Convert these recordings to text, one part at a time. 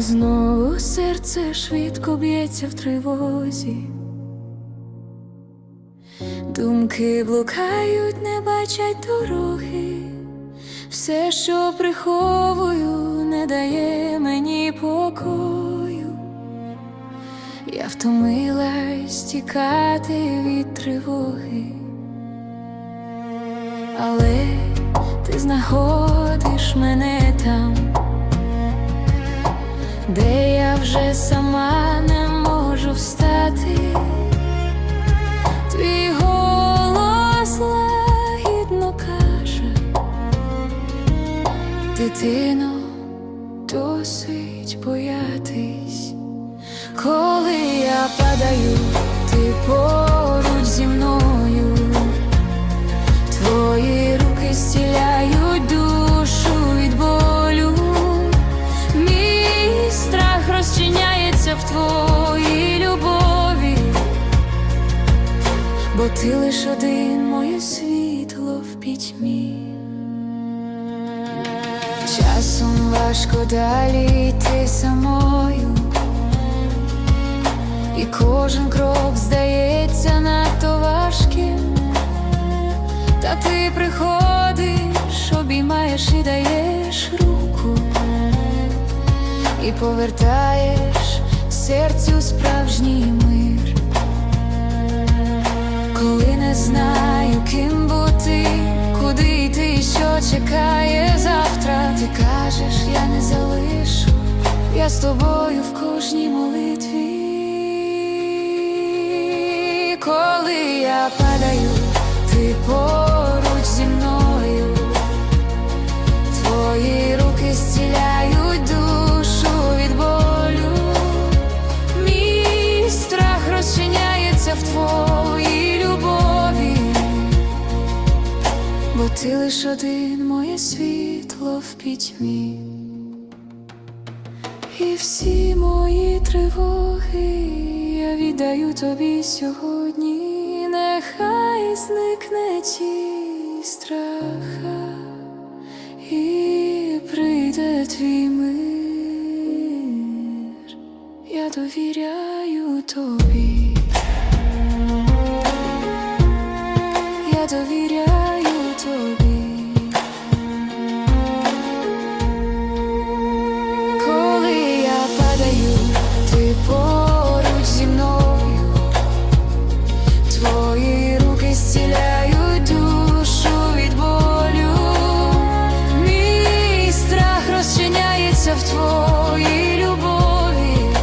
Знову серце швидко б'ється в тривозі. Думки блукають, не бачать дороги. Все, що приховую, не дає мені покою. Я втомилась тікати від тривоги, але ти знаходиш мене там, де я вже сама не можу встати. Твій голос лагідно каже, дитино, досить боятись, коли я падаю, ти поруч твоїй любові. Бо ти лиш один моє світло в пітьмі. Часом важко далі йти самою, і кожен крок здається надто важким, та ти приходиш, обіймаєш і даєш руку, і повертаєш серцю справжній мир. Коли не знаю, ким бути, куди йти, що чекає завтра. Ти кажеш, я не залишу, я з тобою в кожній молитві. Коли я падаю, ти поруч розчиняється в твоїй любові, бо ти лиш один моє світло в пітьмі. І всі мої тривоги я віддаю тобі сьогодні, нехай зникне ті страха, і прийде твій мир, я довіряю тобі, довіряю тобі. Коли я падаю, ти поруч зі мною, твої руки зціляють душу від болю, мій страх розчиняється в твоїй любові,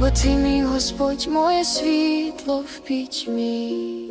бо ти мій Господь, моє світло в пітьмі.